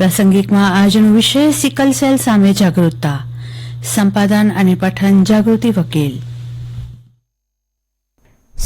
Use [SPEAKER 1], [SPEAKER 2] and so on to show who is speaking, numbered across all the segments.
[SPEAKER 1] પ્રાસંગિકમાં આજનો વિષય sickle cell સામે જાગૃતતા સંપાદન અને પઠન જાગૃતિ વકીલ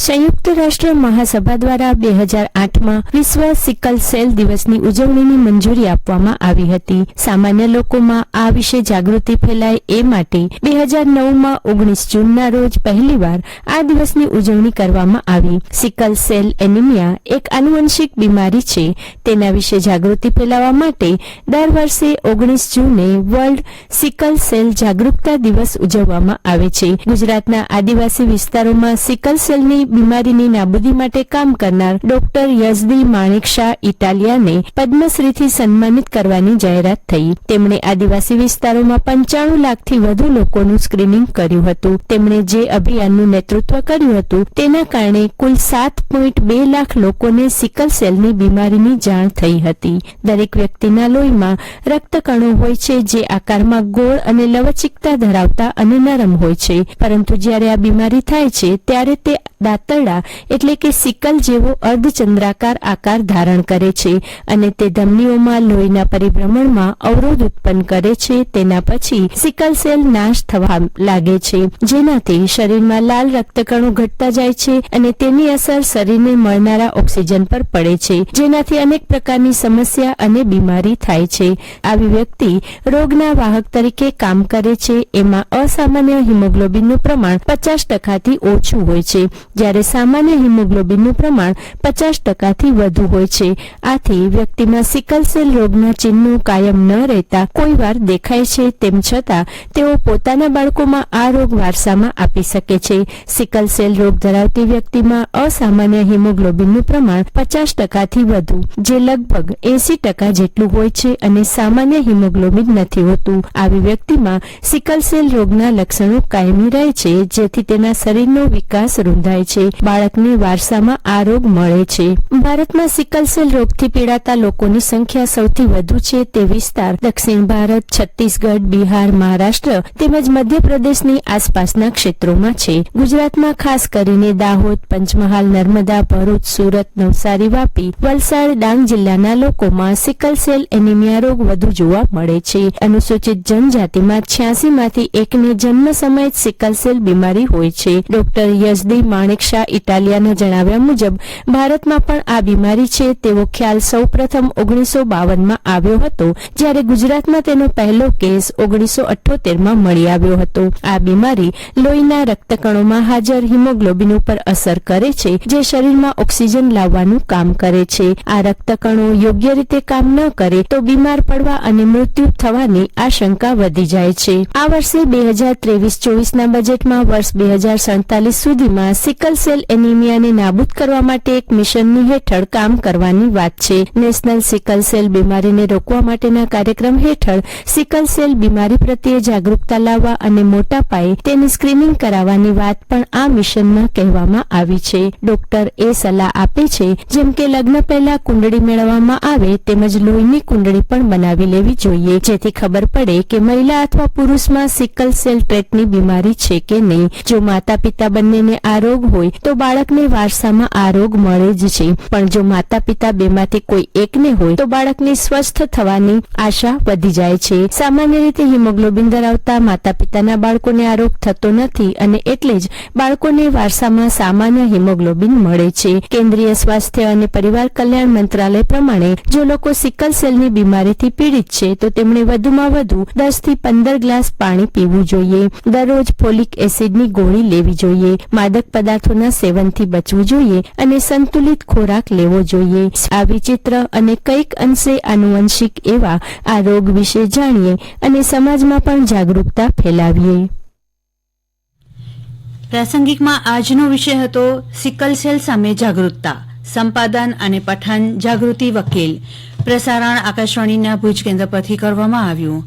[SPEAKER 2] સંયુક્ત રાષ્ટ્ર મહાસભા દ્વારા બે હજાર આઠમાં વિશ્વ સિકલ સેલ દિવસની ઉજવણીની મંજૂરી આપવામાં આવી હતી. સામાન્ય લોકોમાં આ વિશે જાગૃતિ ફેલાય એ માટે બે હજાર નવમાં ઓગણીસ જૂનના રોજ પહેલીવાર આ દિવસની ઉજવણી કરવામાં આવી. સિકલ સેલ એનિમિયા એક આનુવંશિક બીમારી છે. તેના વિશે જાગૃતિ ફેલાવવા માટે દર વર્ષે ઓગણીસ જૂને વર્લ્ડ સિકલ સેલ જાગૃતતા દિવસ ઉજવવામાં આવે છે. ગુજરાતના આદિવાસી વિસ્તારોમાં સિકલ સેલની બીમારીની નાબૂદી માટે કામ કરનાર ડોક્ટર યઝદી માણેક શાહ ઇટાલિયાને પદ્મશ્રીથી સન્માનિત કરવાની જાહેરાત થઈ. તેમણે આદિવાસી વિસ્તારોમાં પંચાણું લાખથી વધુ લોકોનું સ્ક્રીનિંગ કર્યું હતું. તેમણે જે અભિયાનનું નેતૃત્વ કર્યું હતું તેના કારણે કુલ સાત પોઈન્ટ બે લાખ લોકોને સિકલ સેલની બીમારીની જાણ થઈ હતી. દરેક વ્યક્તિના લોહીમાં રક્તકણો હોય છે જે આકારમાં ગોળ અને લવચિકતા ધરાવતા અને નરમ હોય છે. પરંતુ જ્યારે આ બીમારી થાય છે, ત્યારે તે દાંતરડા એટલે કે સિકલ જેવો અર્ધચંદ્રાકાર આકાર ધારણ કરે છે અને તે ધમનીઓમાં લોહીના પરિભ્રમણમાં અવરોધ ઉત્પન્ન કરે છે. તેના પછી સિકલ સેલ નાશ થવા લાગે છે, જેનાથી શરીરમાં લાલ રક્તકણો ઘટતા જાય છે અને તેની અસર શરીરને મળનારા ઓક્સિજન પર પડે છે, જેનાથી અનેક પ્રકારની સમસ્યા અને બીમારી થાય છે. આવી વ્યક્તિ રોગના વાહક તરીકે કામ કરે છે. એમાં અસામાન્ય હિમોગ્લોબિનનું પ્રમાણ પચાસ ટકાથી ઓછું હોય છે. જ્યારે સામાન્ય હિમોગ્લોબિનનું પ્રમાણ પચાસ ટકાથી વધુ હોય છે. આથી વ્યક્તિમાં સિકલ સેલ રોગના ચિહ્નો કાયમ ન રહેતા કોઈ વાર દેખાય છે. તેમ છતાં, તેઓ પોતાના બાળકોમાં આ રોગ વારસામાં આપી શકે છે. સિકલ સેલ રોગ ધરાવતી વ્યક્તિમાં અસામાન્ય હિમોગ્લોબિનનું પ્રમાણ પચાસ ટકાથી વધુ, જે લગભગ એસી ટકા જેટલું હોય છે અને સામાન્ય હિમોગ્લોબિન નથી હોતું. આવી વ્યક્તિમાં સિકલ સેલ રોગના લક્ષણો કાયમી રહે છે, જેથી તેના શરીરનો વિકાસ રૂંધાય છે. બાળકને વારસામાં આ રોગ મળે છે. ભારતમાં સિકલસેલ રોગથી પીડાતા લોકોની સંખ્યા સૌથી વધુ છે તે વિસ્તાર. દક્ષિણ ભારત, છત્તીસગઢ, બિહાર, મહારાષ્ટ્ર તેમજ મધ્યપ્રદેશની આસપાસના ક્ષેત્રોમાં છે. ગુજરાતમાં ખાસ કરીને દાહોદ, પંચમહાલ, નર્મદા, ભરૂચ, સુરત, નવસારી વાપી, વલસાડ, ડાંગ જિલ્લાના લોકોમાં સિકલ સેલ એનિમિયા રોગ વધુ જોવા મળે છે. અનુસૂચિત જનજાતિમાં છ્યાસી માંથી એકને જન્મ સમયે સિકલ સેલ બીમારી હોય છે. ડોક્ટર યશદી માણેક શાહ ઇટાલિયાના જણાવ્યા મુજબ, ભારતમાં પણ આ બીમારી છે તેવો ખ્યાલ સૌપ્રથમ ઓગણીસો આવ્યો હતો, જ્યારે ગુજરાતમાં તેનો પહેલો કેસ ઓગણીસો અઠ્યોતેરમાં મળી આવ્યો હતો. આ બીમારી લોહીના રક્તકણોમાં હાજર હિમોગ્લોબિન ઉપર અસર કરે છે, જે શરીરમાં ઓક્સિજન લાવવાનું કામ કરે છે. આ રક્તકણો યોગ્ય રીતે કામ ન કરે તો બીમાર પડવા અને મૃત્યુ થવાની આશંકા વધી જાય છે. આ વર્ષે બે હજાર ત્રેવીસ ચોવીસના બજેટમાં વર્ષ બે હજાર સુધીમાં સિકલ સેલ એનિમિયાને નાબૂદ કરવા માટે એક મિશનની હેઠળ કામ કરવાની વાત છે. નેશનલ સિકલ સેલ બીમારીને રોકવા માટેના કાર્યક્રમ હેઠળ સિકલ સેલ બીમારી પ્રત્યે જાગૃતતા લાવવા અને મોટા પાયે તેની સ્ક્રીનિંગ કરાવવાની વાત પણ આ મિશનમાં કહેવામાં આવી છે. ડોક્ટર એ સલાહ આપે છે, જેમ કે લગ્ન પહેલા કુંડળી મેળવવામાં આવે તેમજ લોહીની કુંડળી પણ બનાવી લેવી જોઈએ. જેથી ખબર પડે કે મહિલા અથવા પુરુષમાં સિકલ સેલ ટ્રેટની બીમારી છે કે નહીં. જો માતા પિતા બંનેને આ રોગ હોય તો બાળકને વારસામાં આ રોગ મળે જ છે. પણ જો માતા પિતા બેમાંથી કોઈ એકને હોય તો બાળકની સ્વસ્થ થવાની આશા વધી જાય છે. સામાન્ય રીતે હિમોગ્લોબિન ધરાવતા માતા પિતાના બાળકોને આ રોગ થતો નથી અને એટલે જ બાળકોને વારસામાં સામાન્ય હિમોગ્લોબિન મળે છે. કેન્દ્રીય સ્વાસ્થ્ય અને પરિવાર કલ્યાણ મંત્રાલય પ્રમાણે જો લોકો સિકલ સેલની બીમારીથી પીડિત છે, તો તેમણે વધુમાં વધુ દસથી પંદર ગ્લાસ પાણી પીવું જોઈએ. દરરોજ ફોલિક એસિડની ગોળી લેવી જોઈએ. માદક પદાર્થોના સેવનથી બચવું જોઈએ અને સંતુલિત ખોરાક લેવો જોઈએ. આ વિચિત્ર અને કંઈક અંશે આનુવંશિક એવા આ રોગ વિશે જાણીએ અને સમાજમાં પણ જાગૃતતા ફેલાવીએ.
[SPEAKER 1] પ્રાસંગિકમાં આજનો વિષય હતો સિકલ સેલ સામે જાગૃતતા. સંપાદન અને પઠન જાગૃતિ વકીલ. પ્રસારણ આકાશવાણીના ભુજ કેન્દ્ર પરથી કરવામાં આવ્યું.